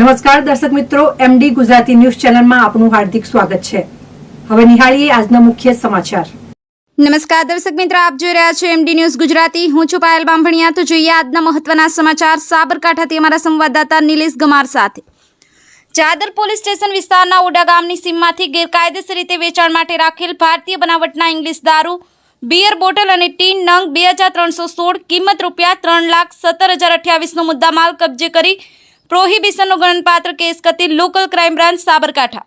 નમસ્કાર, દર્શક મિત્રો એમડી ગુજરાતી ન્યૂઝ ચેનલમાં આપનું હાર્દિક સ્વાગત છે. હવે નિહાળીએ આજના મુખ્ય સમાચાર. નમસ્કાર, દર્શક મિત્રો, આપ જોઈ રહ્યા છો એમડી ન્યૂઝ ગુજરાતી. હું છું પાયલ બામભણિયા. તો જોઈએ આજના મહત્વના સમાચાર. સાબરકાંઠાથી અમારા સંવાદદાતા નિલેશ ગમાર સાથે. ચાદર પોલીસ સ્ટેશન વિસ્તારના ઓડા ગામની સીમમાંથી ગેરકાયદેસર રીતે વેચાણ માટે રાખેલ ભારતીય બનાવટના ઇંગ્લિશ દારૂ બિયર બોટલ અને ટીન નંગ બે હજાર ત્રણસો સોળ કિંમત રૂપિયા ત્રણ લાખ સત્તર હજાર અઠ્યાવીસનો મુદ્દામાલ કબજે કરી પ્રોહિબિશનનો ગણનપાત્ર કેસ કરતી લોકલ ક્રાઇમ બ્રાન્ચ સાબરકાંઠા.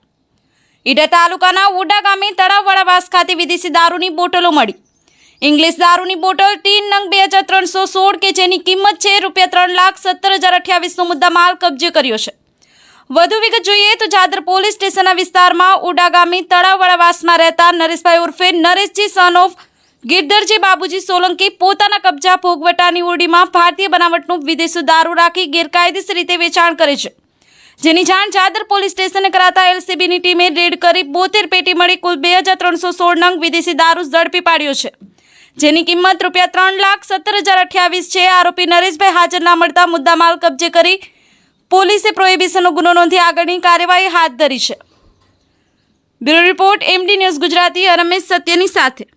ઈડા તાલુકાના ઉડા ગામે તળાવવાળા વાસ ખાતે વિદેશી દારૂની બોટલો મળી. ઇંગ્લિશ દારૂની બોટલ ટીન નંગ બે હજાર ત્રણસો સોળ કે જેની કિંમત છે રૂપિયા ત્રણ લાખ સત્તર હજાર અઠ્યાવીસનો મુદ્દામાલ કબજે કર્યો છે. વધુ વિગત જોઈએ તો જાદર પોલીસ સ્ટેશનના વિસ્તારમાં ઉડા ગામે તળાવવાળા વાસમાં રહેતા નરેશભાઈ ઉર્ફે નરેશજી સન ઓફ ગિરધરજી બાબુજી સોલંકી પોતાના કબજા ભોગવટાની ઓરડીમાં ભારતીય બનાવટનું વિદેશી દારૂ રાખી ગેરકાયદેસર રીતે વેચાણ કરે છે. જેની જાણ ચાદર પોલીસ સ્ટેશને કરાતા એલસીબીની ટીમે રેડ કરી બોતેર પેટી મળી કુલ બે હજાર ત્રણસો સોળ નંગ વિદેશી દારૂ ઝડપી પાડ્યો છે. જેની કિંમત રૂપિયા ત્રણ લાખ સત્તર હજાર અઠ્યાવીસ છે. આરોપી નરેશભાઈ હાજર ના મળતા મુદ્દામાલ કબજે કરી પોલીસે પ્રોહિબિશનનો ગુનો નોંધી આગળની કાર્યવાહી હાથ ધરી છે. Bureau report, MD news Gujarati Ramesh સત્યની સાથે.